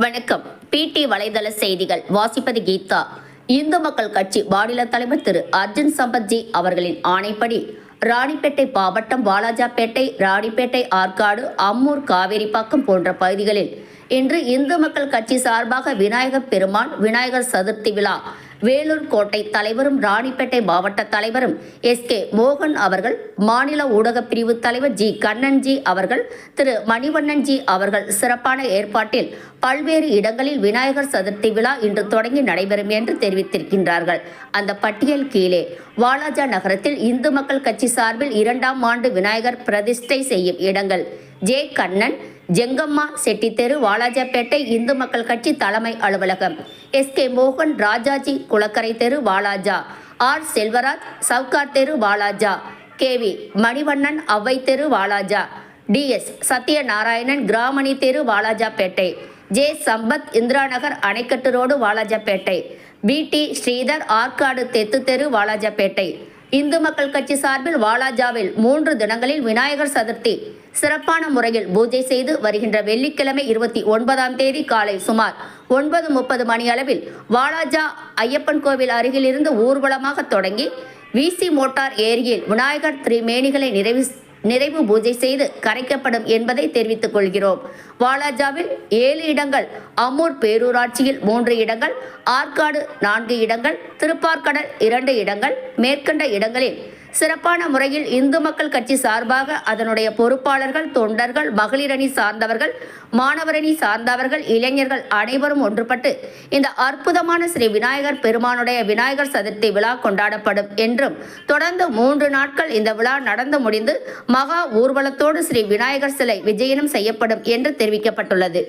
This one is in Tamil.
வணக்கம். பிடி வலைதள செய்திகள். வாசிப்பது கீதா. இந்து மக்கள் கட்சி மாநில தலைவர் திரு அர்ஜுன் சம்பத்ஜி அவர்களின் ஆணைப்படி ராணிப்பேட்டை மாவட்டம் வாலாஜாப்பேட்டை ராணிப்பேட்டை ஆற்காடு அம்மூர் காவேரிப்பாக்கம் போன்ற பகுதிகளில் இன்று இந்து மக்கள் கட்சி சார்பாக விநாயகர் பெருமான் விநாயகர் சதுர்த்தி விழா. வேலூர் கோட்டை தலைவரும் ராணிப்பேட்டை மாவட்ட தலைவரும் எஸ். கே. மோகன் அவர்கள் மாநில ஊடகப் பிரிவு தலைவர் ஜி. கண்ணன்ஜி அவர்கள் திரு. மணிவண்ணன்ஜி அவர்கள் சிறப்பான ஏற்பாட்டில் பல்வேறு இடங்களில் விநாயகர் சதுர்த்தி விழா இன்று தொடங்கி நடைபெறும் என்று தெரிவித்திருக்கின்றார்கள். அந்த பட்டியல் கீழே வாலாஜா நகரத்தில் இந்து மக்கள் கட்சி சார்பில் இரண்டாம் ஆண்டு விநாயகர் பிரதிஷ்டை செய்யும் இடங்கள். ஜே. கண்ணன் ஜெங்கம்மா செட்டி தெரு வாலாஜாப்பேட்டை இந்து மக்கள் கட்சி தலைமை அலுவலகம். எஸ். கே. மோகன் ராஜாஜி குளக்கரை தெரு வாலாஜா. ஆர். செல்வராஜ் சவுகார் தெரு வாலாஜா. கேவி மணிவண்ணன் அவ்வை தெரு வாலாஜா. டிஎஸ் சத்யநாராயணன் கிராமணி தெரு வாலாஜாப்பேட்டை. ஜே சம்பத் இந்திரா நகர் அணைக்கட்டு ரோடு வாலாஜாப்பேட்டை பிடி ஸ்ரீதர் ஆற்காடு தெத்து தெரு வாலாஜாப்பேட்டை. இந்து மக்கள் கட்சி சார்பில் வாலாஜாவில் மூன்று தினங்களில் விநாயகர் சதுர்த்தி. சிறப்பான முறையில் பூஜை செய்து வருகின்ற வெள்ளிக்கிழமை இருபத்தி ஒன்பதாம் தேதி காலை சுமார் ஒன்பது முப்பது மணி அளவில் வாலாஜா ஐயப்பன் கோவில் அருகிலிருந்து ஊர்வலமாக தொடங்கி விசி மோட்டார் ஏரியில் விநாயகர் திரிமேனிகளை நிறைவு நிறைவு பூஜை செய்து கரைக்கப்படும் என்பதை தெரிவித்துக் கொள்கிறோம். வாலாஜாவில் ஏழு இடங்கள் அம்மூர் பேரூராட்சியில் மூன்று இடங்கள் ஆற்காடு நான்கு இடங்கள் திருப்பார்கடல் இரண்டு இடங்கள் மேற்கண்ட இடங்களில் சிறப்பான முறையில் இந்து மக்கள் கட்சி சார்பாக அதனுடைய பொறுப்பாளர்கள் தொண்டர்கள் மகளிரணி சார்ந்தவர்கள் மாணவரணி சார்ந்தவர்கள் இளைஞர்கள் அனைவரும் ஒன்றுபட்டு இந்த அற்புதமான ஸ்ரீ விநாயகர் பெருமானுடைய விநாயகர் சதுர்த்தி விழா கொண்டாடப்படும் என்றும் தொடர்ந்து மூன்று நாட்கள் இந்த விழா நடந்து முடிந்து மகா ஊர்வலத்தோடு ஸ்ரீ விநாயகர் சிலை விஜயனம் செய்யப்படும் என்று தெரிவிக்கப்பட்டுள்ளது.